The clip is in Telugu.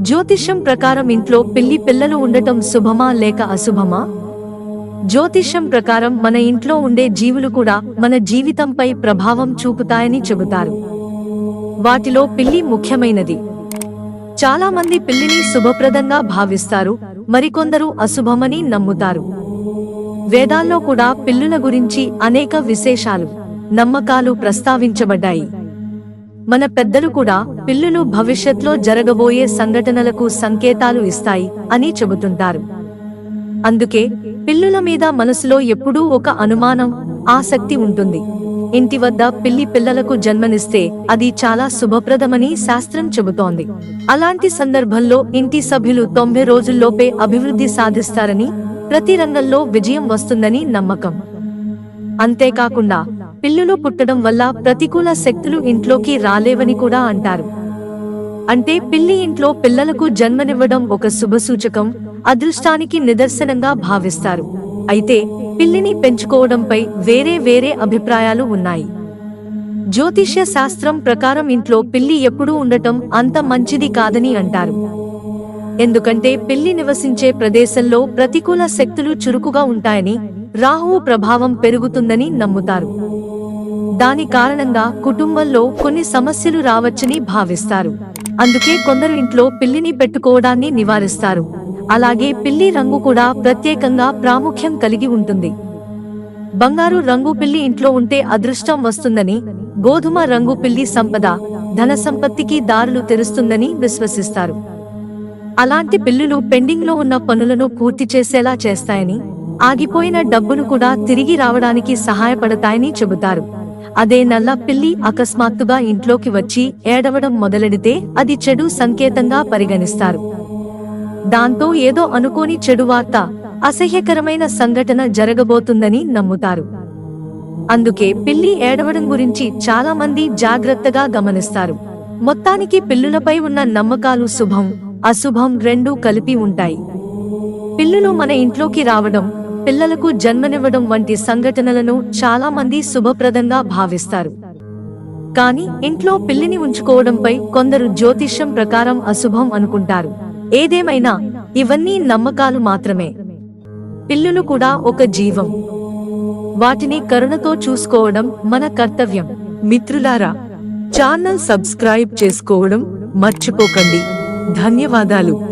జ్యోతిష్యం ప్రకారం ఇంట్లో పిల్లి పిల్లలు ఉండటం శుభమా లేక అశుభమా? జ్యోతిష్యం ప్రకారం మన ఇంట్లో ఉండే జీవులు కూడా మన జీవితంపై ప్రభావం చూపుతాయని చెబుతారు. వాటిలో పిల్లి ముఖ్యమైనది. చాలా మంది పిల్లిని శుభప్రదంగా భావిస్తారు మరికొందరు అశుభమని నమ్ముతారు. వేదాల్లో కూడా పిల్లుల గురించి అనేక విశేషాలు నమ్మకాలు ప్రస్తావించబడ్డాయి. మన పెద్దలు కూడా పిల్లులు భవిష్యత్లో జరగబోయే సంఘటనలకు సంకేతాలు ఇస్తాయి అని చెబుతుంటారు. అందుకే పిల్లుల మీద మనసులో ఎప్పుడూ ఒక అనుమానం ఆసక్తి ఉంటుంది. ఇంటి వద్ద పిల్లి పిల్లలకు జన్మనిస్తే అది చాలా శుభప్రదమని శాస్త్రం చెబుతోంది. అలాంటి సందర్భంలో ఇంటి సభ్యులు తొంభై రోజుల్లోపే అభివృద్ధి సాధిస్తారని ప్రతి రంగంలో విజయం వస్తుందని నమ్మకం. అంతేకాకుండా పిల్లులు పుట్టడం వల్ల ప్రతికూల శక్తులు ఇంట్లోకి రాలేవని కూడా అంటారు. అంటే పిల్లి ఇంట్లో పిల్లలకు జన్మనివ్వడం ఒక శుభసూచకం అదృష్టానికి నిదర్శనంగా భావిస్తారు. అయితే పిల్లిని పెంచుకోవడంపై వేరే వేరే అభిప్రాయాలు ఉన్నాయి. జ్యోతిష్య శాస్త్రం ప్రకారం ఇంట్లో పిల్లి ఎప్పుడూ ఉండటం అంత మంచిది కాదని అంటారు. ఎందుకంటే పిల్లి నివసించే ప్రదేశంలో ప్రతికూల శక్తులు చురుకుగా ఉంటాయని రాహువు ప్రభావం పెరుగుతుందని నమ్ముతారు. దాని కారణంగా కుటుంబంలో కొన్ని సమస్యలు రావచ్చని భావిస్తారు. అందుకే కొందరు ఇంట్లో పిల్లిని పెట్టుకోవడాన్ని నివారిస్తారు. అలాగే పిల్లి రంగు కూడా ప్రత్యేకంగా ప్రాముఖ్యం కలిగి ఉంటుంది. బంగారు రంగు పిల్లి ఇంట్లో ఉంటే అదృష్టం వస్తుందని గోధుమ రంగు పిల్లి సంపద ధన సంపత్తికి దారులు తెరుస్తుందని విశ్వసిస్తారు. అలాంటి పిల్లులు పెండింగ్లో ఉన్న పనులను పూర్తి చేసేలా చేస్తాయని ఆగిపోయిన డబ్బును కూడా తిరిగి రావడానికి సహాయపడతాయని చెబుతారు. అదే నల్ల పిల్లి అకస్మాత్తుగా ఇంట్లోకి వచ్చి ఏడవడం మొదలెడితే అది చెడు సంకేతంగా పరిగణిస్తారు. దాంతో ఏదో అనుకోని చెడు వార్త అసహ్యకరమైన సంఘటన జరగబోతుందని నమ్ముతారు. అందుకే పిల్లి ఏడవడం గురించి చాలా మంది జాగ్రత్తగా గమనిస్తారు. మొత్తానికి పిల్లులపై ఉన్న నమ్మకాలు శుభం అశుభం రెండూ కలిపి ఉంటాయి. పిల్లులు మన ఇంట్లోకి రావడం పిల్లలకు జన్మనివ్వడం వంటి సంఘటనలను చాలా మంది శుభప్రదంగా భావిస్తారు. కానీ ఇంట్లో పిల్లిని ఉంచుకోవడంపై కొందరు జ్యోతిష్యం ప్రకారం అశుభం అనుకుంటారు. ఏదేమైనా ఇవన్నీ నమ్మకాలు మాత్రమే. పిల్లులు కూడా ఒక జీవం. వాటిని కరుణతో చూసుకోవడం మన కర్తవ్యం. మిత్రులారా ఛానల్ సబ్స్క్రైబ్ చేసుకోవడం మర్చిపోకండి. ధన్యవాదాలు.